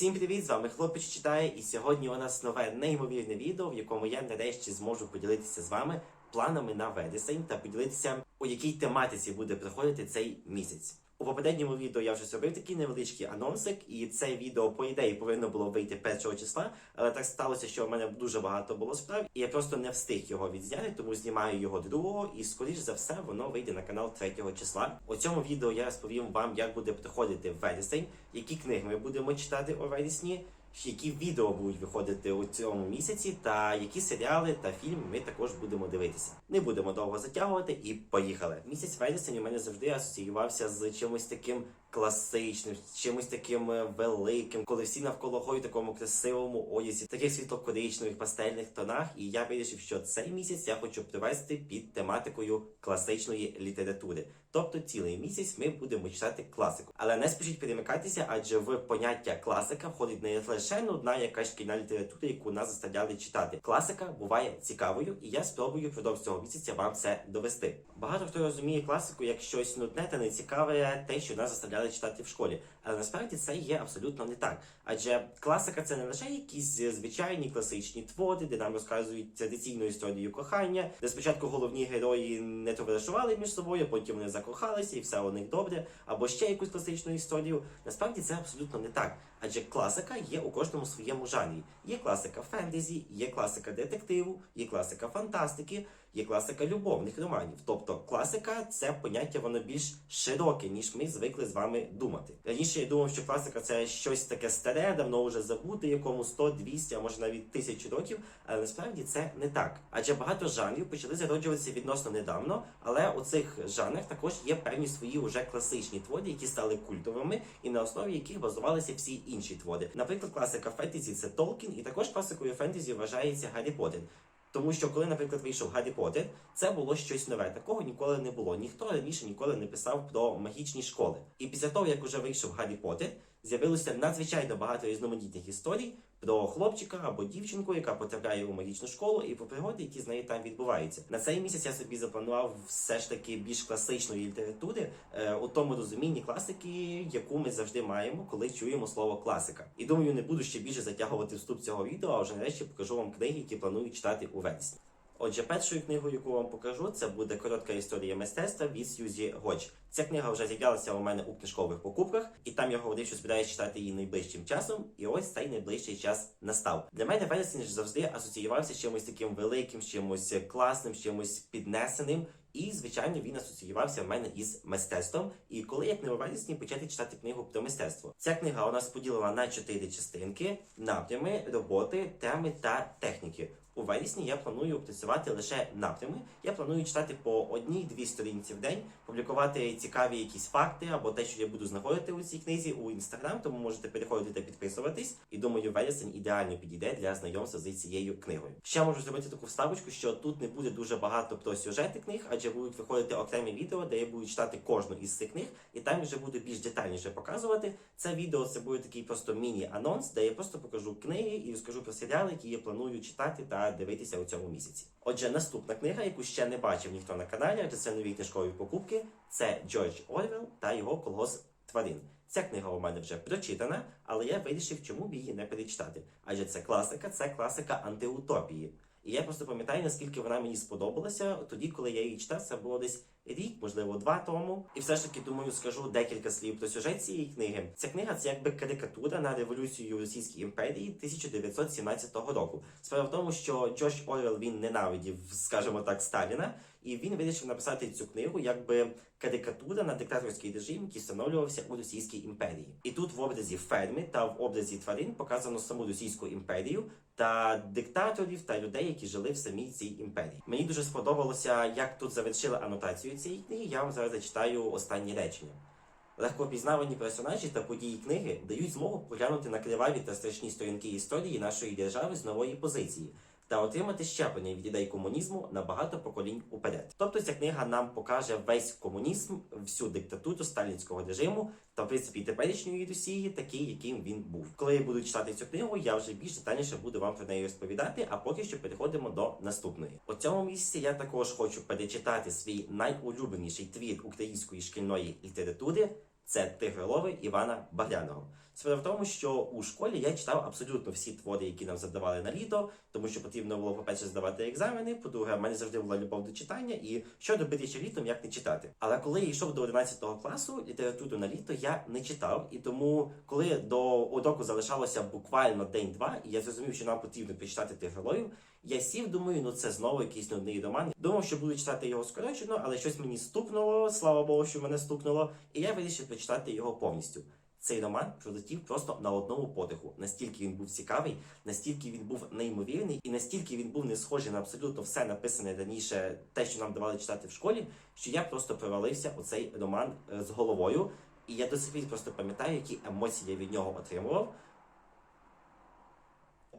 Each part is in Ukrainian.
Всім привіт! З вами хлопець читає, і сьогодні у нас нове неймовірне відео, в якому я нарешті зможу поділитися з вами планами на вересень та поділитися, у якій тематиці буде проходити цей місяць. У попередньому відео я вже зробив такий невеличкий анонсик, і це відео, по ідеї, повинно було вийти першого числа, але так сталося, що в мене дуже багато було справ, і я просто не встиг його відзняти, тому знімаю його другого, і скоріш за все воно вийде на канал 3 числа. У цьому відео я розповім вам, як буде проходити вересень, які книги ми будемо читати у вересні. Які відео будуть виходити у цьому місяці, та які серіали та фільми ми також будемо дивитися. Не будемо довго затягувати і поїхали. Місяць вересень у мене завжди асоціювався з чимось таким класичним, чимось таким е, великим, коли всі навколо ходять в такому красивому одязі, таких світло-коричневих пастельних тонах. І я вирішив, що цей місяць я хочу привести під тематикою класичної літератури. Тобто цілий місяць ми будемо читати класику. Але не спішіть перемикатися, адже в поняття класика входить не лише одна якась шкільна література, яку нас заставляли читати. Класика буває цікавою, і я спробую впродовж цього місяця вам це довести. Багато хто розуміє класику як щось нудне та нецікаве, те, що нас заставляли читати в школі. Але насправді це є абсолютно не так. Адже класика це не лише якісь звичайні класичні твори, де нам розказують традиційну історію кохання, де спочатку головні герої не товаришували між собою, потім вони закохалися і все у них добре, або ще якусь класичну історію. Насправді це абсолютно не так. Адже класика є у кожному своєму жанрі. Є класика фентезі, є класика детективу, є класика фантастики, є класика любовних романів. Тобто класика це поняття воно більш широке, ніж ми звикли з вами думати. Раніше я думав, що класика це щось таке старе, давно вже забуте, якому 100, 200, а може навіть тисячу років. Але насправді це не так. Адже багато жанрів почали зароджуватися відносно недавно, але у цих жанрах також є певні свої уже класичні твори, які стали культовими, і на основі яких базувалися всі інші твори. Наприклад, класика фентезі це Толкін, і також класикою фентезі вважається Гаррі Поттер. Тому що коли, наприклад, вийшов Гаррі Поттер, це було щось нове. Такого ніколи не було. Ніхто раніше ніколи не писав про магічні школи. І після того, як уже вийшов Гаррі Поттер, з'явилося надзвичайно багато різноманітних історій про хлопчика або дівчинку, яка потрапляє у магічну школу, і про пригоди, які з нею там відбуваються. На цей місяць я собі запланував все ж таки більш класичної літератури е, у тому розумінні класики, яку ми завжди маємо, коли чуємо слово класика. І думаю, не буду ще більше затягувати вступ цього відео, а вже нарешті покажу вам книги, які планую читати у вересні. Отже, першою книгою, яку вам покажу, це буде коротка історія мистецтва від Сьюзі Гоч. Ця книга вже з'являлася у мене у книжкових покупках, і там я говорив, що збираюсь читати її найближчим часом. І ось цей найближчий час настав. Для мене вересень завжди асоціювався з чимось таким великим, з чимось класним, з чимось піднесеним. І, звичайно, він асоціювався в мене із мистецтвом. І коли як не у вересні почати читати книгу про мистецтво. Ця книга у нас поділена на чотири частинки: напрями, роботи, теми та техніки. У вересні я планую працювати лише напрями. Я планую читати по одній-дві сторінці в день, публікувати цікаві якісь факти або те, що я буду знаходити у цій книзі у інстаграм, тому можете переходити та підписуватись. І думаю, вересень ідеально підійде для знайомства з цією книгою. Ще можу зробити таку вставочку, що тут не буде дуже багато про сюжети книг, адже будуть виходити окремі відео, де я буду читати кожну із цих книг, і там вже буду більш детальніше показувати. Це відео це буде такий просто міні-анонс, де я просто покажу книги і розкажу про серіали, які я планую читати та дивитися у цьому місяці. Отже, наступна книга, яку ще не бачив ніхто на каналі, адже це нові книжкові покупки, це Джордж Орвел та його колгосп тварин. Ця книга у мене вже прочитана, але я вирішив, чому б її не перечитати. Адже це класика, це класика антиутопії. І я просто пам'ятаю, наскільки вона мені сподобалася тоді, коли я її читав, це було десь рік, можливо, два тому. І все ж таки, думаю, скажу декілька слів про сюжет цієї книги. Ця книга це якби карикатура на революцію Російської імперії 1917 року. Справа в тому, що Джордж Орвел він ненавидів, скажімо так, Сталіна, і він вирішив написати цю книгу якби карикатура на диктаторський режим, який встановлювався у Російській імперії. І тут в образі ферми та в образі тварин показано саму Російську імперію та диктаторів та людей, які жили в самій цій імперії. Мені дуже сподобалося, як тут завершили анотацію цієї книги. Я вам зараз зачитаю останні речення. Легкопізнавані персонажі та події книги дають змогу поглянути на криваві та страшні сторінки історії нашої держави з нової позиції та отримати щеплення від ідей комунізму на багато поколінь уперед. Тобто ця книга нам покаже весь комунізм, всю диктатуру сталінського режиму та в принципі теперішньої Росії, такий, яким він був. Коли я буду читати цю книгу, я вже більш детальніше буду вам про неї розповідати. А поки що переходимо до наступної. У цьому місці я також хочу перечитати свій найулюбленіший твір української шкільної літератури. Це Тигролови Івана Багряного. Справа в тому, що у школі я читав абсолютно всі твори, які нам задавали на літо, тому що потрібно було, по-перше, здавати екзамени. По-друге, в мене завжди була любов до читання, і що робити ще літом, як не читати. Але коли я йшов до 11 класу, літературу на літо я не читав. І тому, коли до уроку залишалося буквально день-два, і я зрозумів, що нам потрібно почитати тих героїв, я сів, думаю, ну це знову якийсь нудний роман. Думав, що буду читати його скорочено, але щось мені стукнуло. Слава Богу, що мене стукнуло, і я вирішив прочитати його повністю. Цей роман пролетів просто на одному подиху. Настільки він був цікавий, настільки він був неймовірний, і настільки він був не схожий на абсолютно все написане раніше, те, що нам давали читати в школі, що я просто провалився у цей роман е, з головою. І я до сих пір просто пам'ятаю, які емоції я від нього отримував.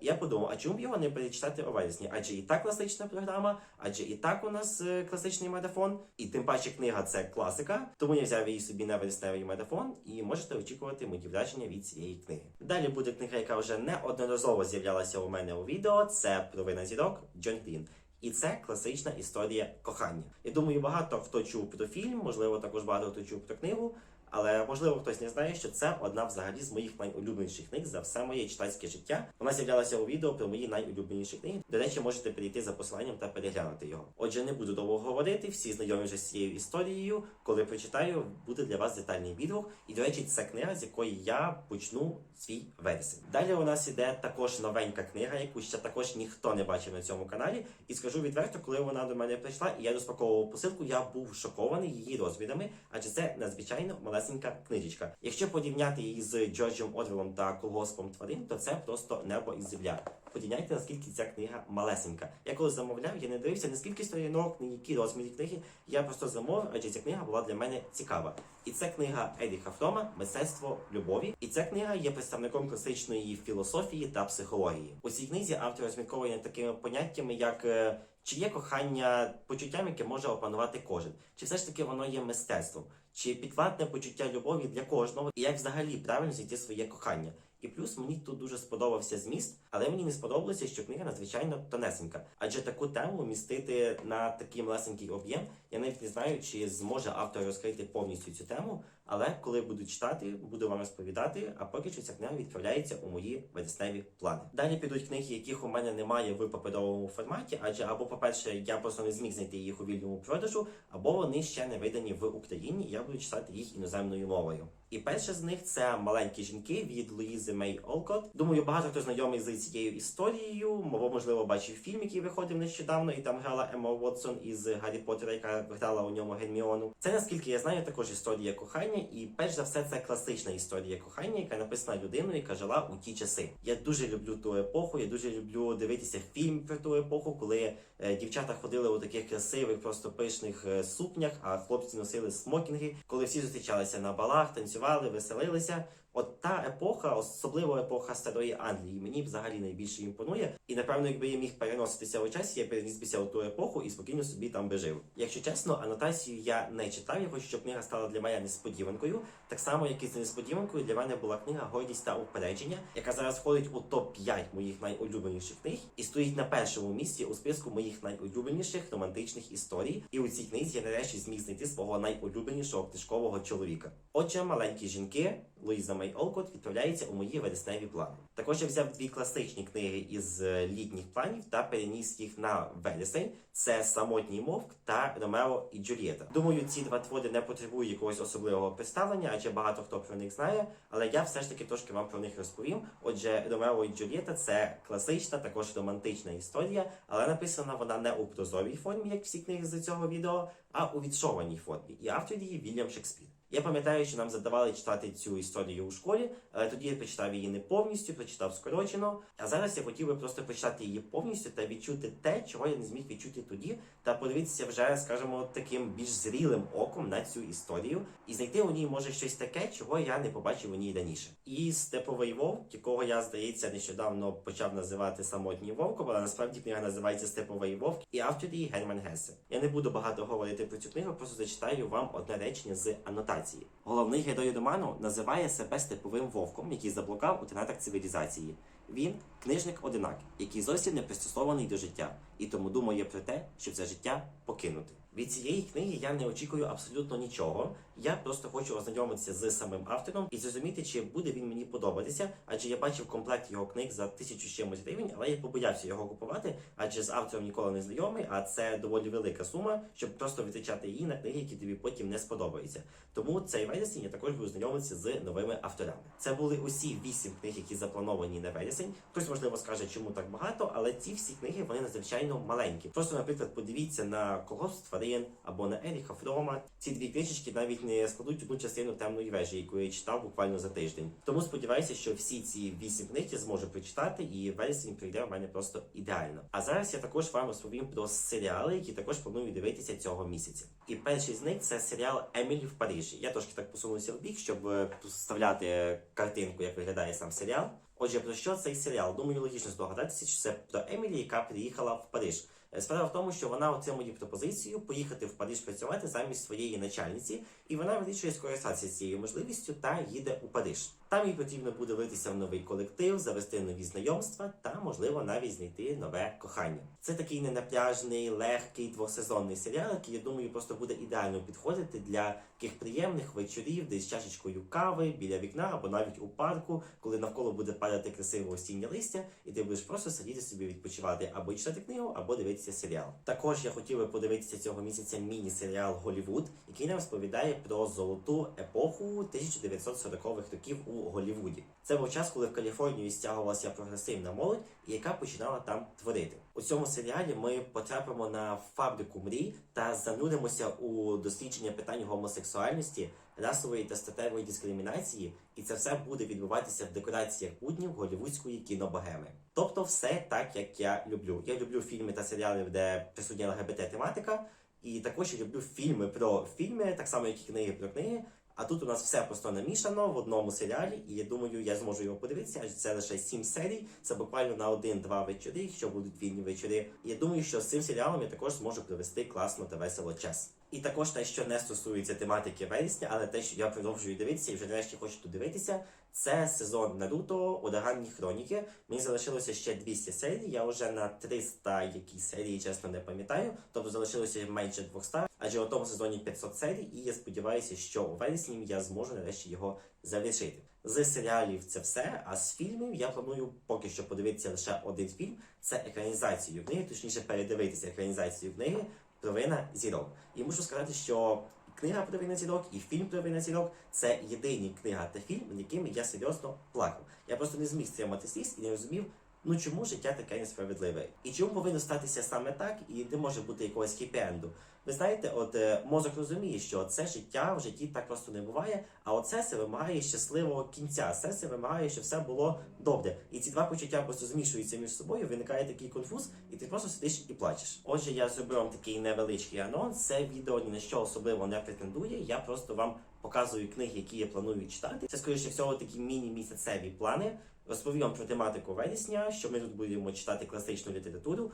Я подумав, а чому б його не перечитати у вересні? Адже і так класична програма, адже і так у нас е, класичний марафон, і тим паче книга це класика. Тому я взяв її собі на вересневий марафон, і можете очікувати мої враження від цієї книги. Далі буде книга, яка вже неодноразово з'являлася у мене у відео. Це Провина зірок Джон Грін. І це класична історія кохання. Я думаю, багато хто чув про фільм, можливо, також багато хто чув про книгу. Але можливо хтось не знає, що це одна взагалі з моїх найулюбленіших книг за все моє читацьке життя. Вона з'являлася у відео про мої найулюбленіші книги. До речі, можете перейти за посиланням та переглянути його. Отже, не буду довго говорити. Всі знайомі вже з цією історією. Коли прочитаю, буде для вас детальний відгук. І до речі, це книга, з якої я почну свій вересень. Далі у нас іде також новенька книга, яку ще також ніхто не бачив на цьому каналі. І скажу відверто, коли вона до мене прийшла, і я розпаковував посилку, я був шокований її розмірами, адже це надзвичайно малесенька книжечка. Якщо порівняти її з Джорджем Орвелом та колгоспом тварин, то це просто небо і земля. Порівняйте, наскільки ця книга малесенька. Я коли замовляв, я не дивився, наскільки сторінок, ні які розміри книги. Я просто замовив, адже ця книга була для мене цікава. І це книга Еріха Фрома Мистецтво любові. І ця книга є представником класичної філософії та психології. У цій книзі автор розмірковує такими поняттями, як е, чи є кохання почуттям, яке може опанувати кожен, чи все ж таки воно є мистецтвом, чи підвладне почуття любові для кожного, і як взагалі правильно знайти своє кохання. І плюс мені тут дуже сподобався зміст, але мені не сподобалося, що книга надзвичайно тонесенька. Адже таку тему містити на такий малесенький об'єм, я навіть не знаю, чи зможе автор розкрити повністю цю тему. Але коли буду читати, буду вам розповідати. А поки що ця книга відправляється у мої вересневі плани. Далі підуть книги, яких у мене немає в паперовому форматі, адже або, по-перше, я просто не зміг знайти їх у вільному продажу, або вони ще не видані в Україні. Я буду читати їх іноземною мовою. І перша з них це маленькі жінки від Луїзи Мей Олкот. Думаю, багато хто знайомий з цією історією. Мабо, можливо, бачив фільм, який виходив нещодавно, і там грала Емма Уотсон із Гаррі Поттера, яка грала у ньому Герміону. Це наскільки я знаю, також історія кохання, і перш за все, це класична історія кохання, яка написана людиною, яка жила у ті часи. Я дуже люблю ту епоху. Я дуже люблю дивитися фільм про ту епоху, коли е, дівчата ходили у таких красивих, просто пишних е, сукнях, а хлопці носили смокінги, коли всі зустрічалися на балах, танцювали, веселилися. От та епоха, особливо епоха старої Англії, мені взагалі найбільше імпонує. І напевно, якби я міг переноситися у часі, я переніс бися у ту епоху і спокійно собі там би жив. Якщо чесно, анотацію я не читав. Я хочу, щоб книга стала для мене несподіванкою. Так само, як і з несподіванкою для мене була книга Гордість та упередження, яка зараз входить у топ 5 моїх найулюбленіших книг і стоїть на першому місці у списку моїх найулюбленіших романтичних історій. І у цій книзі я нарешті зміг знайти свого найулюбленішого книжкового чоловіка. Отже, маленькі жінки. Луїза Мей Олкот відправляється у мої вересневі плани. Також я взяв дві класичні книги із е, літніх планів та переніс їх на вересень. Це самотній мовк та Ромео і Джульєта. Думаю, ці два твори не потребують якогось особливого представлення, адже багато хто про них знає. Але я все ж таки трошки вам про них розповім. Отже, Ромео і Джульєта це класична, також романтична історія, але написана вона не у прозовій формі, як всі книги з цього відео, а у відшованій формі. І автор її Вільям Шекспір. Я пам'ятаю, що нам задавали читати цю історію у школі, але тоді я прочитав її не повністю, прочитав скорочено. А зараз я хотів би просто прочитати її повністю та відчути те, чого я не зміг відчути тоді, та подивитися вже, скажімо, таким більш зрілим оком на цю історію і знайти у ній може щось таке, чого я не побачив у ній раніше. І степовий вовк, якого я здається нещодавно почав називати самотній вовком, але насправді книга називається Степовий вовк, і автор її Герман Гесе. Я не буду багато говорити про цю книгу, просто зачитаю вам одне речення з анотації. Головний герой роману називає себе степовим вовком, який заблукав у тенетах цивілізації. Він книжник-одинак, який зовсім не пристосований до життя, і тому думає про те, щоб це життя покинути. Від цієї книги я не очікую абсолютно нічого. Я просто хочу ознайомитися з самим автором і зрозуміти, чи буде він мені подобатися, адже я бачив комплект його книг за тисячу чимось гривень, але я побоявся його купувати, адже з автором ніколи не знайомий, а це доволі велика сума, щоб просто витрачати її на книги, які тобі потім не сподобаються. Тому цей вересень я також буду знайомитися з новими авторами. Це були усі вісім книг, які заплановані на вересень. Хтось можливо скаже, чому так багато, але ці всі книги вони надзвичайно маленькі. Просто, наприклад, подивіться на колос тварин або на Еріха Фрома. Ці дві книжечки навіть не складуть одну частину темної вежі, яку я читав буквально за тиждень. Тому сподіваюся, що всі ці вісім книг я зможу прочитати, і вересень прийде в мене просто ідеально. А зараз я також вам розповім про серіали, які також планую дивитися цього місяця. І перший з них це серіал Емілі в Парижі. Я трошки так посунувся в бік, щоб е, вставляти картинку, як виглядає сам серіал. Отже, про що цей серіал? Думаю, логічно здогадатися, що це про Емілі, яка приїхала в Париж. Е, Справа в тому, що вона отримує пропозицію поїхати в Париж працювати замість своєї начальниці, і вона вирішує скористатися цією можливістю та їде у Париж. Там їй потрібно буде влитися в новий колектив, завести нові знайомства та, можливо, навіть знайти нове кохання. Це такий ненапряжний, легкий двосезонний серіал, який, я думаю, просто буде ідеально підходити для таких приємних вечорів, десь чашечкою кави біля вікна або навіть у парку, коли навколо буде падати красиве осіннє листя, і ти будеш просто сидіти собі відпочивати або читати книгу, або дивитися серіал. Також я хотів би подивитися цього місяця міні-серіал Голівуд, який нам розповідає про золоту епоху 1940-х років у Голівуді. Це був час, коли в Каліфорнію стягувалася прогресивна молодь, яка починала там творити. У цьому серіалі ми потрапимо на фабрику мрій та зануримося у дослідження питань гомосексуальності, расової та статевої дискримінації, і це все буде відбуватися в декораціях буднів голівудської кінобогеми. Тобто, все так, як я люблю. Я люблю фільми та серіали, де присутня ЛГБТ тематика, і також я люблю фільми про фільми, так само як і книги про книги. А тут у нас все просто намішано в одному серіалі, і я думаю, я зможу його подивитися, адже це лише сім серій. Це буквально на один-два вечори, якщо будуть вільні вечори. І я думаю, що з цим серіалом я також зможу провести класно та весело час. І також те, що не стосується тематики вересня, але те, що я продовжую дивитися і вже нарешті хочу тут дивитися, це сезон Наруто Ураганні хроніки. Мені залишилося ще 200 серій. Я вже на 300 якісь серії, чесно не пам'ятаю. Тобто залишилося менше 200, адже у тому сезоні 500 серій, і я сподіваюся, що у вересні я зможу нарешті його завершити. З серіалів це все. А з фільмів я планую поки що подивитися лише один фільм. Це екранізацію книги, точніше передивитися екранізацію книги Провина зірок. І мушу сказати, що книга Провина зірок і фільм Провина зірок це єдині книга та фільм, над якими я серйозно плакав. Я просто не зміг стримати сліз і не розумів. Ну чому життя таке несправедливе? І чому повинно статися саме так, і не може бути якогось хіпі-енду? Ви знаєте, от е, мозок розуміє, що це життя в житті так просто не буває, а от серце вимагає щасливого кінця. Серце вимагає, щоб все було добре. І ці два почуття просто змішуються між собою, виникає такий конфуз, і ти просто сидиш і плачеш. Отже, я зробив вам такий невеличкий анонс. Це відео ні на що особливо не претендує. Я просто вам показую книги, які я планую читати. Це скоріше всього такі міні-місяцеві плани. Розповім про тематику вересня, що ми тут будемо читати класичну літературу.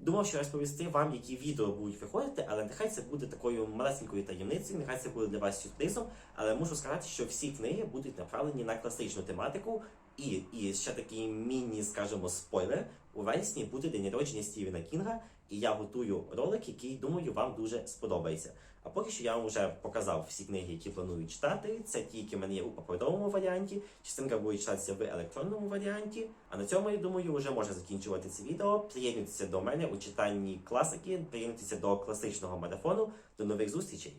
Думав, що розповісти вам, які відео будуть виходити, але нехай це буде такою малесенькою таємницею, нехай це буде для вас сюрпризом. Але мушу сказати, що всі книги будуть направлені на класичну тематику. І, і ще такий міні, скажімо, спойлер. У вересні буде день народження Стівена Кінга, і я готую ролик, який думаю вам дуже сподобається. А поки що я вам вже показав всі книги, які планую читати. Це ті, які в мене є у паперовому варіанті. Частинка буде читатися в електронному варіанті. А на цьому я думаю, вже можна закінчувати це відео. Приєднуйтеся до мене у читанні класики, приєднуйтеся до класичного марафону. До нових зустрічей!